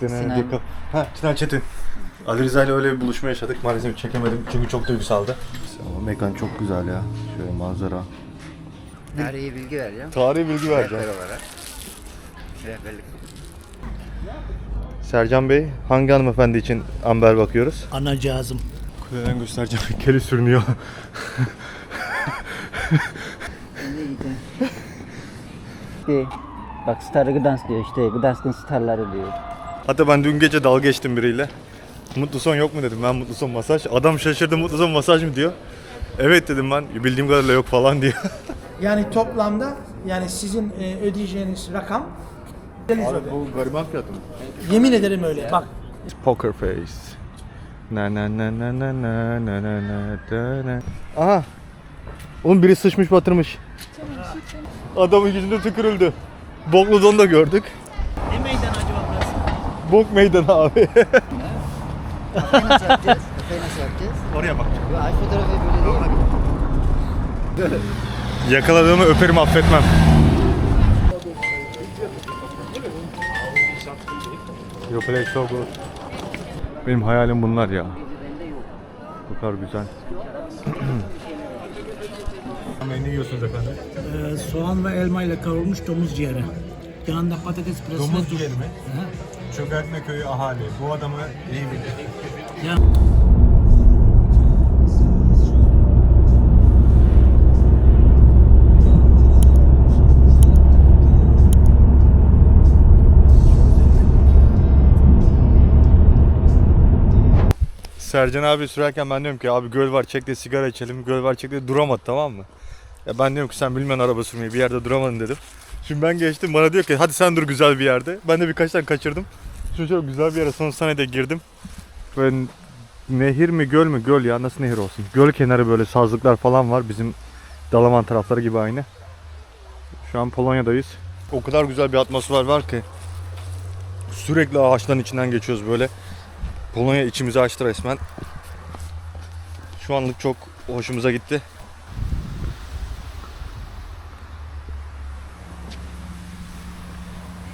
Sinan. Ha, Sinan Çetin. Ali Rıza ile öyle bir buluşma yaşadık. Maalesef çekemedim çünkü çok duygusaldı. Ama mekan çok güzel ya. Şöyle manzara. Tarihi bilgi vereceğim. Tarihi bilgi Rehber vereceğim. olarak. Rehberlik. Sercan Bey, hangi hanımefendi için amber bakıyoruz? Anacığızım. Kuleden göstereceğim. Keli sürünüyor. İşte bak Star Gdansk diyor işte Gdansk'ın starları diyor. Hatta ben dün gece dalga geçtim biriyle. Mutlu son yok mu dedim. Ben mutlu son masaj. Adam şaşırdı mutlu son masaj mı diyor. Evet dedim ben. Bildiğim kadarıyla yok falan diyor. Yani toplamda yani sizin e, ödeyeceğiniz rakam bu gariban fiyatı mı? yemin ederim öyle. Bak Poker face. Na na na na na na na na na na na. Aha. Oğlum biri sıçmış batırmış. Adamın yüzünde tükürüldü. Boklu don da gördük. Bok meydanı abi. Kafayı nasıl yapacağız? Kafayı nasıl yapacağız? Oraya bak. Bu ay fotoğrafı böyle değil. Yakaladığımı öperim affetmem. You play so good. Benim hayalim bunlar ya. Bu kadar güzel. ne yiyorsunuz efendim? Ee, soğan ve elma ile kavrulmuş domuz ciğeri. Yanında patates püresi Domuz ciğeri mi? Hı. Çökertme köyü ahali. Bu adamı iyi bilir. Sercan abi sürerken ben diyorum ki abi göl var çek de sigara içelim. Göl var çek de duramadı tamam mı? Ya ben diyorum ki sen bilmiyorsun araba sürmeyi bir yerde duramadın dedim. Şimdi ben geçtim bana diyor ki hadi sen dur güzel bir yerde. Ben de birkaç tane kaçırdım. Şimdi çok güzel bir yere son sahnede girdim. Böyle nehir mi göl mü? Göl ya nasıl nehir olsun. Göl kenarı böyle sazlıklar falan var bizim Dalaman tarafları gibi aynı. Şu an Polonya'dayız. O kadar güzel bir atmosfer var ki. Sürekli ağaçların içinden geçiyoruz böyle. Polonya içimizi açtı resmen. Şu anlık çok hoşumuza gitti.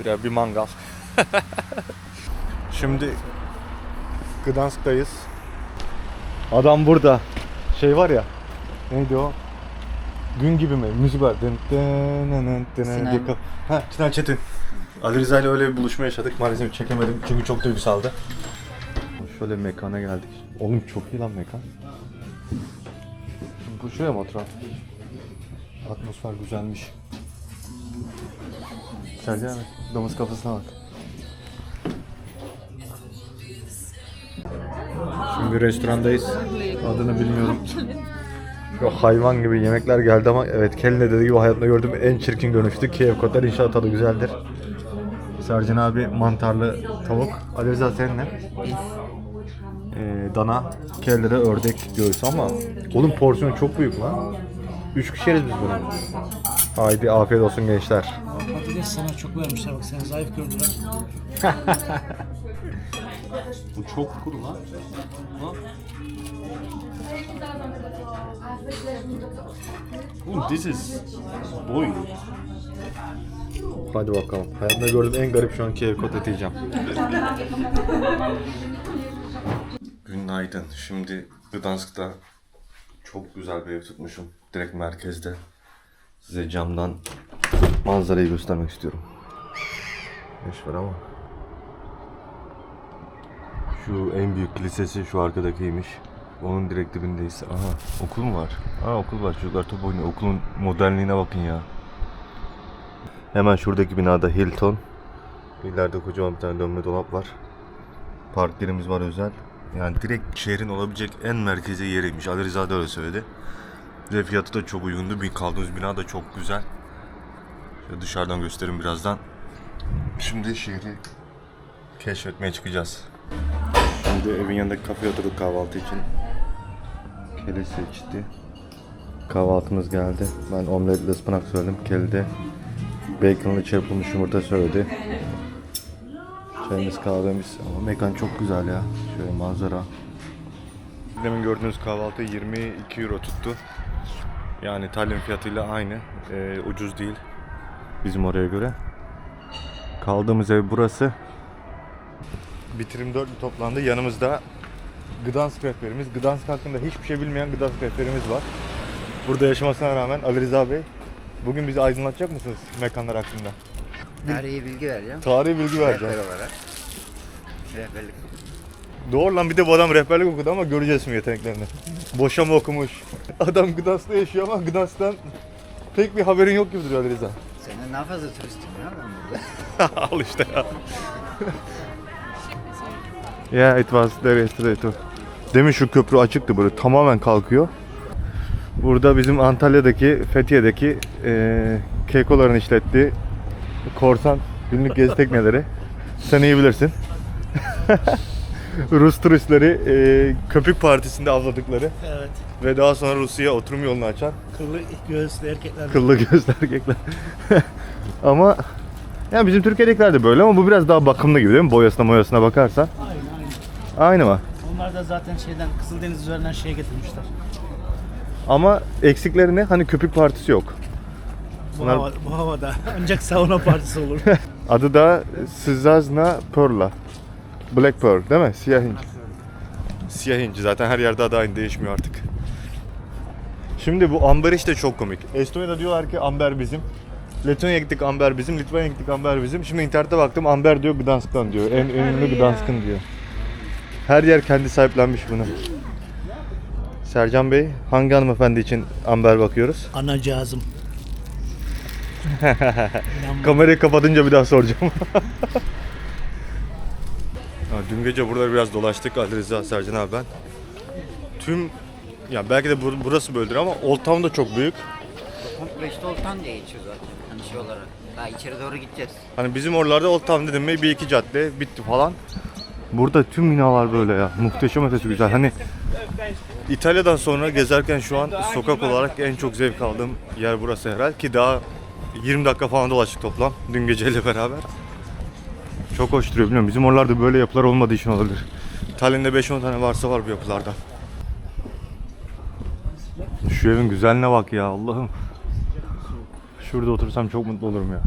Şuraya bir mangal. Şimdi Gdansk'tayız. Adam burada. Şey var ya. Neydi o? Gün gibi mi? Müzik var. Dın dın dın dın dın Sinan. diye kap- Ha, Sinan Çetin. Ali Rıza ile öyle bir buluşma yaşadık. Maalesef çekemedim çünkü çok duygusaldı. Şöyle mekana geldik. Oğlum çok iyi lan mekan. Bu şuraya mı oturalım? Atmosfer güzelmiş. Sercan abi, domuz kafasına bak. Şimdi restorandayız. Adını bilmiyorum. Şu hayvan gibi yemekler geldi ama evet Kelin de dediği gibi hayatımda gördüğüm en çirkin görünüştü. Kiev kotlar inşallah tadı güzeldir. Sercan abi mantarlı tavuk. Ali Rıza senin ne? Ee, dana, kelle de ördek göğsü ama oğlum porsiyon çok büyük lan. Üç kişi yeriz biz bunu. Haydi afiyet olsun gençler. Patates sana çok vermişler bak seni zayıf gördüler. Bu çok kuru lan. Oğlum this is boy. Hadi bakalım. Hayatımda gördüğüm en garip şu an Kiev kot. Günaydın. Şimdi Gdansk'ta çok güzel bir ev tutmuşum. Direkt merkezde. Size camdan manzarayı göstermek istiyorum. Beş var ama. Şu en büyük kilisesi şu arkadakiymiş. Onun direkt dibindeyiz. Aha okul mu var? Aa okul var. Çocuklar top oynuyor. Okulun modernliğine bakın ya. Hemen şuradaki binada Hilton. İleride kocaman bir tane dönme dolap var. Park yerimiz var özel. Yani direkt şehrin olabilecek en merkezi yeriymiş. Ali Rıza da öyle söyledi. Ve fiyatı da çok uygundu. Bir kaldığımız bina da çok güzel. Dışarıdan göstereyim birazdan. Şimdi şehri keşfetmeye çıkacağız. Şimdi evin yanındaki kafeye oturduk kahvaltı için. Kele seçti. Kahvaltımız geldi. Ben omletli ıspanak söyledim. Kelly de baconlı çırpılmış yumurta söyledi. Çayımız kahvemiz ama mekan çok güzel ya. Şöyle manzara. Demin gördüğünüz kahvaltı 22 euro tuttu. Yani Tallinn fiyatıyla aynı. Ee, ucuz değil. Bizim oraya göre. Kaldığımız ev burası. Bitirim 4 toplandı. Yanımızda Gdansk rehberimiz. Gdansk hakkında hiçbir şey bilmeyen Gdansk rehberimiz var. Burada yaşamasına rağmen Ali Rıza Bey bugün bizi aydınlatacak mısınız mekanlar hakkında? Tarihi bilgi vereceğim. Tarihi bilgi vereceğim. Rehber olarak. Rehberlik. Doğru lan bir de bu adam rehberlik okudu ama göreceğiz şimdi yeteneklerini. Boşa mı okumuş? Adam Gdansk'ta yaşıyor ama Gdansk'tan pek bir haberin yok gibi duruyor Ali Rıza. Daha fazla turistim ya ben burada. Al işte ya. yeah, it was there yesterday too. Demin şu köprü açıktı böyle tamamen kalkıyor. Burada bizim Antalya'daki, Fethiye'deki eee Kekoların işlettiği korsan günlük gezi tekneleri. Sen iyi bilirsin. Rus turistleri eee, Köpük Partisi'nde avladıkları Evet. ve daha sonra Rusya'ya oturum yolunu açan Kıllı göğüslü erkekler. Kıllı gözlü erkekler. Ama yani bizim Türkiye'dekiler de böyle ama bu biraz daha bakımlı gibi değil mi? Boyasına boyasına bakarsan. Aynen aynen. Aynı mı? Onlar da zaten şeyden Kızıldeniz üzerinden şeye getirmişler. Ama eksikleri ne? Hani köpük partisi yok. Bu, Bunlar- hava, bu havada ancak sauna partisi olur. Adı da Sızazna Perla. Black Pearl değil mi? Siyah inci. Siyah inci zaten her yerde adı aynı değişmiyor artık. Şimdi bu amber işte çok komik. Estonya'da diyorlar ki amber bizim. Letonya'ya gittik amber bizim, Litvanya'ya gittik amber bizim. Şimdi internette baktım amber diyor Gdansk'tan diyor. En ünlü Gdansk'ın diyor. Her yer kendi sahiplenmiş bunu. Sercan Bey, hangi hanımefendi için amber bakıyoruz? Anacığızım. İnanma. Kamerayı kapatınca bir daha soracağım. Ha, Dün gece burada biraz dolaştık Ali Rıza, Sercan abi ben. Tüm ya belki de bur- burası böyledir ama Old Town da çok büyük. Komple işte Oltan diye geçiyor zaten. Şey olarak. Daha içeri doğru gideceğiz. Hani bizim oralarda Old Town dedim mi bir iki cadde bitti falan. Burada tüm binalar böyle ya. Muhteşem ötesi güzel. Hani İtalya'dan sonra gezerken şu an sokak olarak en çok zevk aldığım yer burası herhalde ki daha 20 dakika falan dolaştık toplam dün geceyle beraber. Çok hoş duruyor biliyorum. Bizim oralarda böyle yapılar olmadığı için olabilir. Tallinn'de 5-10 tane varsa var bu yapılardan. Şu evin güzelliğine bak ya Allah'ım. Şurada otursam çok mutlu olurum ya.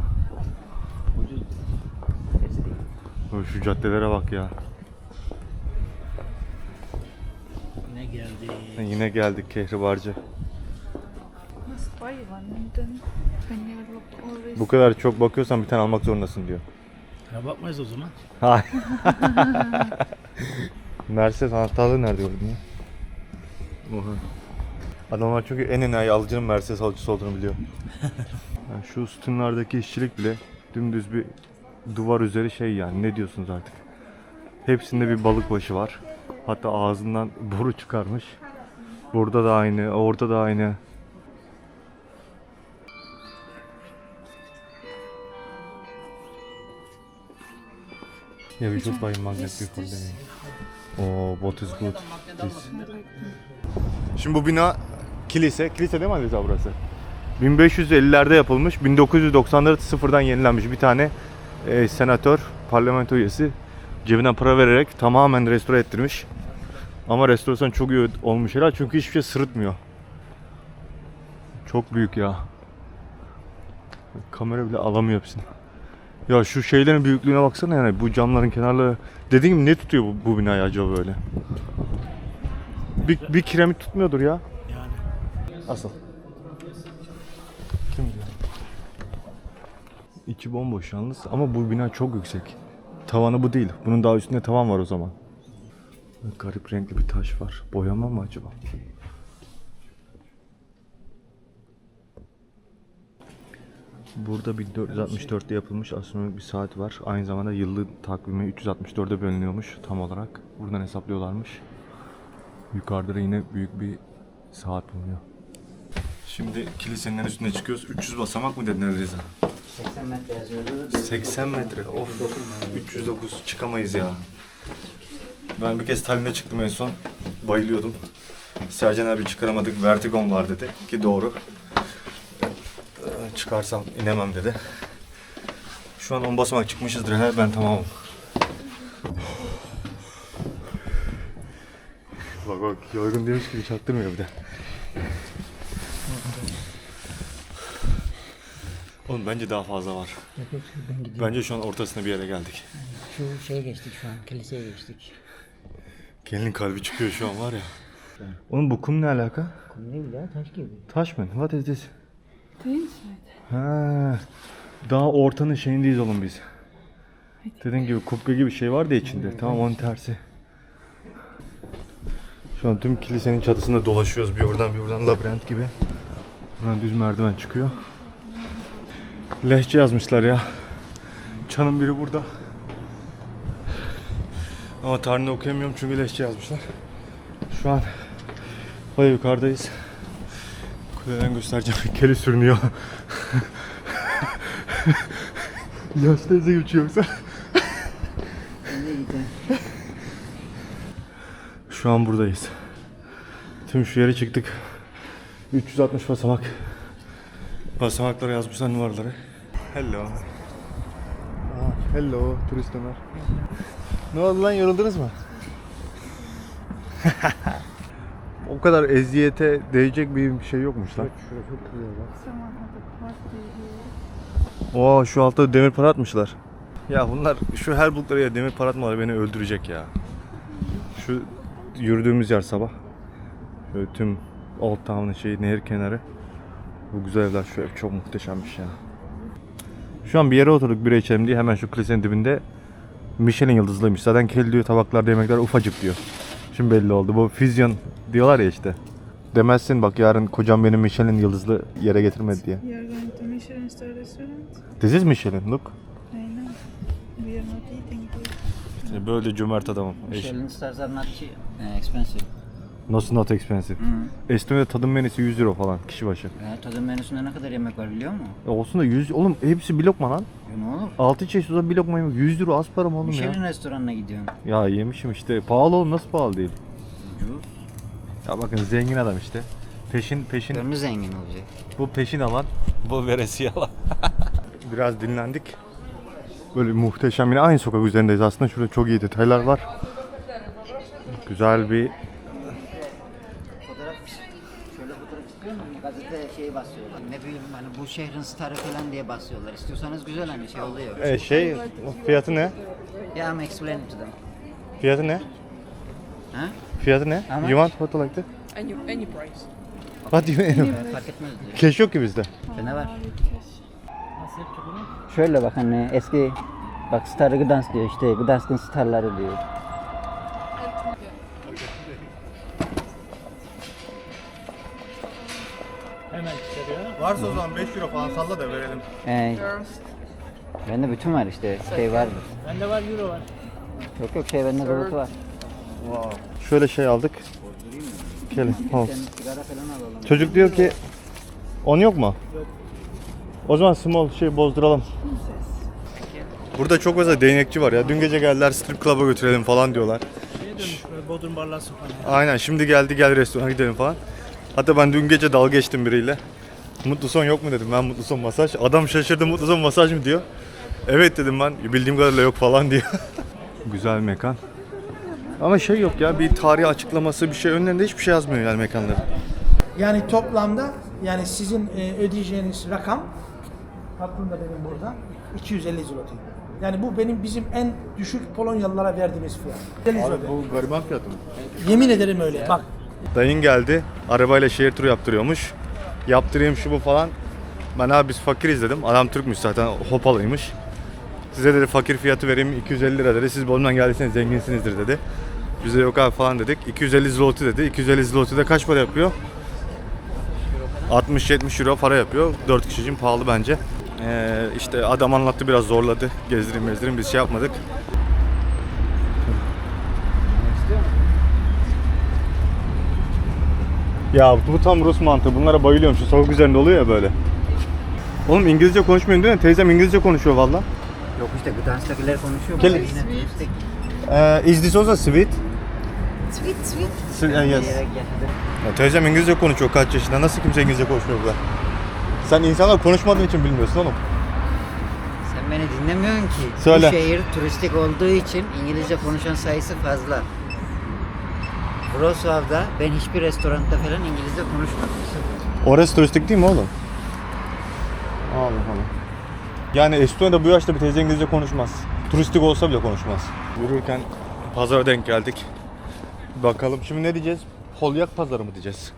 Şu caddelere bak ya. Ne geldi? Yine geldik Kehribarcı. Bu kadar çok bakıyorsan bir tane almak zorundasın diyor. Ya bakmayız o zaman. Hayır. Mercedes anahtarlığı nerede gördün ya? Oha. Adamlar çünkü en enayi alıcının Mercedes alıcısı olduğunu biliyor. Yani şu sütunlardaki işçilik bile dümdüz bir duvar üzeri şey yani ne diyorsunuz artık. Hepsinde bir balık başı var. Hatta ağzından boru çıkarmış. Burada da aynı, orada da aynı. Yeah, we should buy magnet before the Oh, what is good? This. Şimdi bu bina kilise. Kilise değil mi Ali Rıza burası? 1550'lerde yapılmış. 1990'larda sıfırdan yenilenmiş bir tane e, senatör, parlamento üyesi cebinden para vererek tamamen restore ettirmiş. Ama restorasyon çok iyi olmuş herhalde çünkü hiçbir şey sırıtmıyor. Çok büyük ya. Kamera bile alamıyor hepsini. Ya şu şeylerin büyüklüğüne baksana yani bu camların kenarları. Dediğim gibi ne tutuyor bu, bu binayı acaba böyle? Bir, bir kiremit tutmuyordur ya. Asıl. Kim bilir? İçi bomboş yalnız ama bu bina çok yüksek. Tavanı bu değil. Bunun daha üstünde tavan var o zaman. Garip renkli bir taş var. Boyama mı acaba? Burada 1464'te yapılmış astronomik bir saat var. Aynı zamanda yıllık takvimi 364'e bölünüyormuş tam olarak. Buradan hesaplıyorlarmış. Yukarıda da yine büyük bir saat bulunuyor. Şimdi kilisenin en üstüne çıkıyoruz. 300 basamak mı dedin Reza? 80 metre yazıyordu. 80 metre. Of. 309 çıkamayız ya. Ben bir kez Tallinn'e çıktım en son. Bayılıyordum. Sercan abi çıkaramadık. Vertigon var dedi. Ki doğru. Ee, Çıkarsam inemem dedi. Şu an 10 basamak çıkmışızdır. He, ben tamamım. bak bak yorgun demiş gibi çaktırmıyor bir de. Oğlum bence daha fazla var. Bence şu an ortasına bir yere geldik. Şu şeye geçtik şu an. Kiliseye geçtik. Gelinin kalbi çıkıyor şu an var ya. Oğlum bu kum ne alaka? Kum değil ya taş gibi. Taş mı? What is this? Değil Ha. Daha ortanın şeyindeyiz oğlum biz. Dediğin gibi kubbe gibi bir şey vardı ya içinde. Tamam onun tersi. Şu an tüm kilisenin çatısında dolaşıyoruz. Bir oradan bir oradan labirent gibi. Buradan düz merdiven çıkıyor. Lehçe yazmışlar ya. Çanın biri burada. Ama tarihini okuyamıyorum çünkü lehçe yazmışlar. Şu an baya yukarıdayız. Kuleden göstereceğim. Keli sürünüyor. Yaş teyze geçiyor yoksa. Şu an buradayız. Tüm şu yere çıktık. 360 basamak. Basamaklara yazmışlar numaraları. Hello. Aa, hello turist Ömer. Ne oldu lan yoruldunuz mu? o kadar eziyete değecek bir şey yokmuş lan. Someone had a party here. Oo şu altta demir para atmışlar. Ya bunlar şu her buldukları ya demir para atmaları beni öldürecek ya. Şu yürüdüğümüz yer sabah. Şöyle tüm Old Town'ın şeyi nehir kenarı. Bu güzel evler şu ev çok muhteşemmiş ya. Şu an bir yere oturduk bira içelim diye hemen şu kilisenin dibinde Michelin yıldızlıymış. Zaten kel diyor tabaklarda yemekler ufacık diyor. Şimdi belli oldu. Bu füzyon diyorlar ya işte. Demezsin bak yarın kocam benim Michelin yıldızlı yere getirmedi diye. You are going to Michelin star restaurant? This is Michelin look. I know. We are not eating here. Böyle cömert adamım. Michelin stars are not cheap, expensive. Nasıl not expensive? Estonya'da tadım menüsü 100 euro falan kişi başı. Ya, tadım menüsünde ne kadar yemek var biliyor musun? E olsun da 100 oğlum hepsi bir lokma lan. Ya ne olur? 6 çeşit o da bir lokma yemek 100 euro az para mı oğlum Michelin ya? restoranına gidiyorsun. Ya yemişim işte pahalı oğlum nasıl pahalı değil? Ucuz. Ya bakın zengin adam işte. Peşin peşin Gönlü zengin olacak. bu peşin alan bu veresiye alan. Biraz dinlendik. Böyle muhteşem yine aynı sokak üzerindeyiz aslında şurada çok iyi detaylar var. Güzel bir Fotoğraf şöyle fotoğraf çıkıyor mu? Gazete şeyi basıyorlar. Ne bileyim hani bu şehrin starı falan diye basıyorlar. İstiyorsanız güzel hani şey oluyor. e, şey fiyatı ne? Yeah, I'm explaining to them. Fiyatı ne? Ha? Fiyatı ne? How much? You want what like that? Any any price. What do you mean? Evet, fark etmez diyor. Cash yok ki bizde. Bende var. Şöyle bak hani eski bak Star Gdansk diyor işte Gdansk'ın starları diyor. Varsa o zaman 5 euro falan salla da verelim. Ee, bende bütün var işte şey var. Bende var euro var. Yok yok şey bende dolusu var. Şöyle şey aldık. Falan alalım. Çocuk diyor ki on yok mu? Yok. O zaman small şey bozduralım. Burada çok fazla değnekçi var ya. Dün gece geldiler strip club'a götürelim falan diyorlar. Şeye dönmüş böyle Bodrum Barlas falan. Aynen şimdi geldi gel restorana gidelim falan. Hatta ben dün gece dalga geçtim biriyle. Mutlu son yok mu dedim ben mutlu son masaj. Adam şaşırdı mutlu son masaj mı diyor. Evet dedim ben bildiğim kadarıyla yok falan diyor. Güzel mekan. Ama şey yok ya bir tarih açıklaması bir şey önlerinde hiçbir şey yazmıyor yani mekanların. Yani toplamda yani sizin e, ödeyeceğiniz rakam aklımda benim burada 250 zloty. Yani bu benim bizim en düşük Polonyalılara verdiğimiz fiyat. 250 zloty. bu gariban fiyatı mı? Yemin ederim öyle. Bak Dayın geldi. Arabayla şehir turu yaptırıyormuş. Yaptırayım şu bu falan. Ben abi biz fakiriz dedim. Adam Türkmüş zaten hopalıymış. Size dedi fakir fiyatı vereyim 250 lira dedi. Siz Bodrum'dan geldiyseniz zenginsinizdir dedi. Bize yok abi falan dedik. 250 zloty dedi. 250 zloty de kaç para yapıyor? 60-70 euro para yapıyor. 4 kişi için pahalı bence. Ee, işte adam anlattı biraz zorladı. Gezdirin gezdirin biz şey yapmadık. Ya bu tam Rus mantığı. Bunlara bayılıyorum. Şu sokak üzerinde oluyor ya böyle. Oğlum İngilizce konuşmuyorsun değil mi? Teyzem İngilizce konuşuyor valla. Yok işte Gdansk'takiler konuşuyor. Turistik Uh, is this also sweet? Sweet, sweet. S- uh, yes. Ya teyzem İngilizce konuşuyor kaç yaşında. Nasıl kimse İngilizce konuşmuyor burada? Sen insanlar konuşmadığın için bilmiyorsun oğlum. Sen beni dinlemiyorsun ki. Söyle. Bu şehir turistik olduğu için İngilizce konuşan sayısı fazla. Wrocław'da ben hiçbir restoranda falan İngilizce konuşmadım. Orası turistik değil mi oğlum? Allah Allah. Yani Estonya'da bu yaşta bir teyze İngilizce konuşmaz. turistik olsa bile konuşmaz. Yürürken pazara denk geldik. Bakalım şimdi ne diyeceğiz? Polyak pazarı mı diyeceğiz?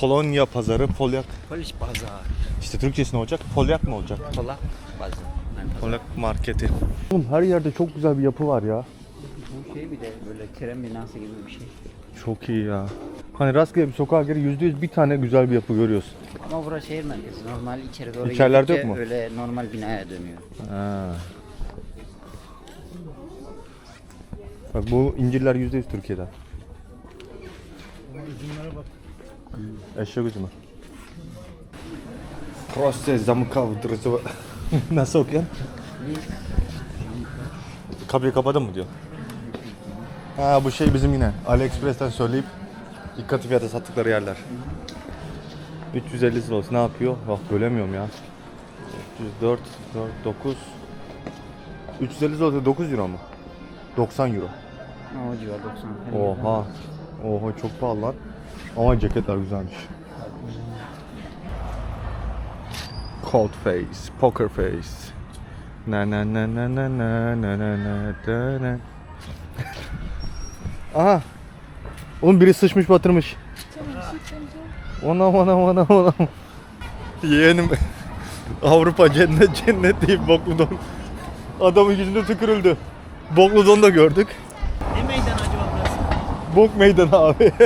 Polonya pazarı, Polyak. Polis pazar. İşte Türkçesi ne olacak? Polyak mı olacak? Polak pazar. Yani pazar. Polyak marketi. Oğlum her yerde çok güzel bir yapı var ya. Bu şey bir de böyle tren binası gibi bir şey. Çok iyi ya. Hani rastgele bir sokağa gir yüzde yüz bir tane güzel bir yapı görüyorsun. Ama burası şehir merkezi. Normal içeri doğru İçerilerde yok mu? Öyle normal binaya dönüyor. Ha. Bak bu incirler yüzde yüz Türkiye'den. Eşek üzümü. Proste zamı kavdırıcı. Nasıl okuyan? Kapıyı kapadın mı diyor. Ha bu şey bizim yine AliExpress'ten söyleyip ilk katı fiyata sattıkları yerler. 350 zloty ne yapıyor? Bak bölemiyorum ya. 304, 4, 9 350 zloty 9 euro mu? 90 euro. O civar 90. Oha. Oha çok pahalı lan. Ama ceketler güzelmiş. Cold face, poker face. Na na na na na na na na na na. Aha. Oğlum biri sıçmış batırmış. Ona ona ona ona. Yeğenim Avrupa cennet cennet deyip boklu don. Adamın yüzünde tükürüldü. Boklu don da gördük. Ne meydan acaba burası? Bok meydanı abi.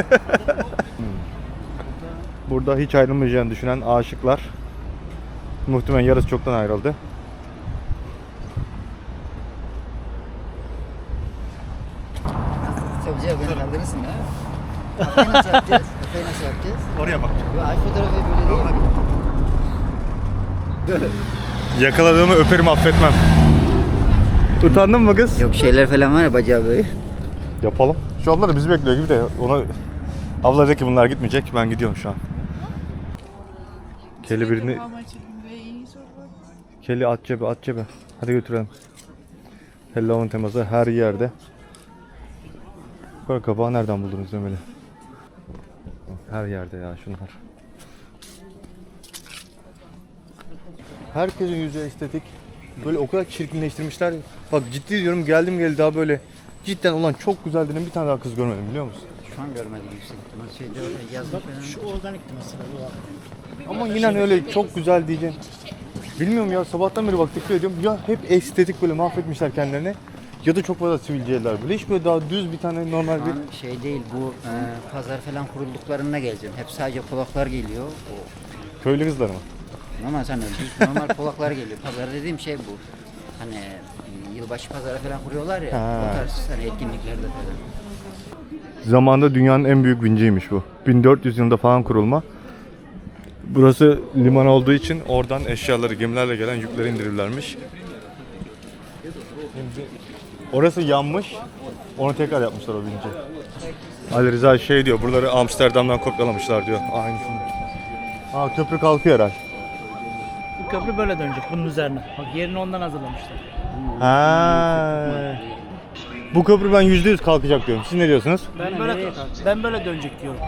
Burada hiç ayrılmayacağını düşünen aşıklar. Muhtemelen yarısı çoktan ayrıldı. Savcıya beni kaldırırsın ha. Kafayı nasıl yapacağız? Kafayı nasıl yapacağız? Oraya bak. Ay fotoğrafı böyle değil. Yakaladığımı öperim affetmem. Utandın mı kız? Yok şeyler falan var ya bacağı böyle. Yapalım. Şu abla da bizi bekliyor gibi de ona abla dedi ki bunlar gitmeyecek ben gidiyorum şu an. Keli birini? Keli at cebe at cebe. Hadi götürelim. Hello'nun teması her yerde. Böyle kabağı nereden buldunuz Ömer'i? Her yerde ya şunlar. Herkesin yüzü estetik. Böyle o kadar çirkinleştirmişler. Bak ciddi diyorum geldim geldi daha böyle cidden olan çok güzel dedim bir tane daha kız görmedim biliyor musun? Şu an görmedim yüksek ihtimal. Şeyde orada yazmış. Şu organikti mesela bu. Ama yine öyle çok güzel diyeceğim. Bilmiyorum ya sabahtan beri bak dikkat ediyorum. Ya hep estetik böyle mahvetmişler kendilerini. Ya da çok fazla sivilceler böyle. Hiç böyle daha düz bir tane normal bir... şey değil bu e, pazar falan kurulduklarında geleceğim. Hep sadece polaklar geliyor. O Köylü kızlar mı? Normal sana düz normal polaklar geliyor. Pazar dediğim şey bu. Hani e, yılbaşı pazarı falan kuruyorlar ya. Ha. O tarz hani etkinliklerde falan. Zamanında dünyanın en büyük vinciymiş bu. 1400 yılında falan kurulma. Burası liman olduğu için oradan eşyaları gemilerle gelen yükleri indirirlermiş. Şimdi orası yanmış. Onu tekrar yapmışlar o vinci. Ali Rıza şey diyor, buraları Amsterdam'dan kopyalamışlar diyor. Aynı şunu. Ha köprü kalkıyor herhalde. Bu köprü böyle dönecek bunun üzerine. Bak yerini ondan hazırlamışlar. Ha. Bu köprü ben %100 kalkacak diyorum. Siz ne diyorsunuz? Ben böyle ben böyle dönecek diyorum.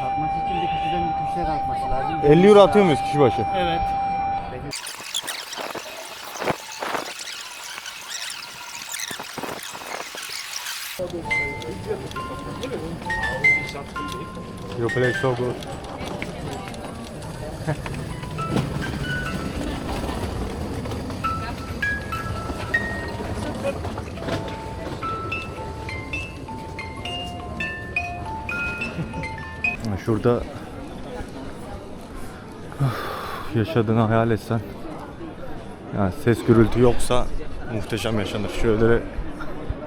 Kalkması için bir kişiden bir kişiye kalkması lazım. 50 euro atıyor muyuz kişi başı? Evet. You play so good. Şurada yaşadığını hayal etsen yani ses gürültü yoksa muhteşem yaşanır. Şöyle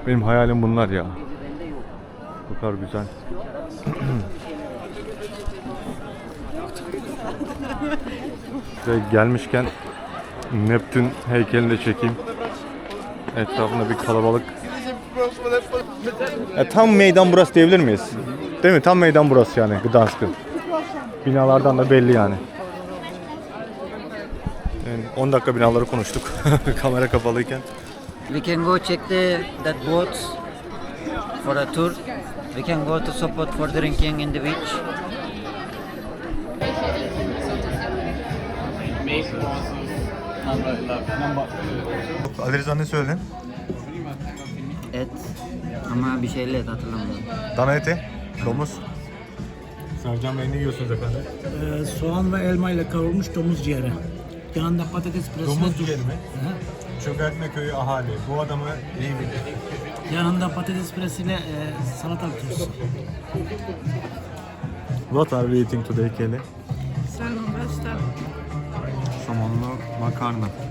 benim hayalim bunlar ya. Bu kadar güzel. Ve gelmişken Neptün heykelini de çekeyim. Etrafında bir kalabalık. E, tam meydan burası diyebilir miyiz? Değil mi? Tam meydan burası yani Gdansk'ın. Binalardan da belli yani. Yani 10 dakika binaları konuştuk. Kamera kapalıyken. We can go check the that boats for a tour. We can go to Sopot for drinking in the beach. Ali Rıza ne söyledin? et ama bir şeyle et hatırlamıyorum. Dana eti. Domuz. Sercan Bey ne yiyorsunuz efendim? Ee, soğan ve elma ile kavrulmuş domuz ciğeri. Yanında patates püresi Domuz ciğeri mi? Çökertme köyü ahali. Bu adamı iyi bilir. Yanında patates püresiyle e, salatalık turşusu. What are we eating today Kelly? Salmon pasta. Somonlu makarna.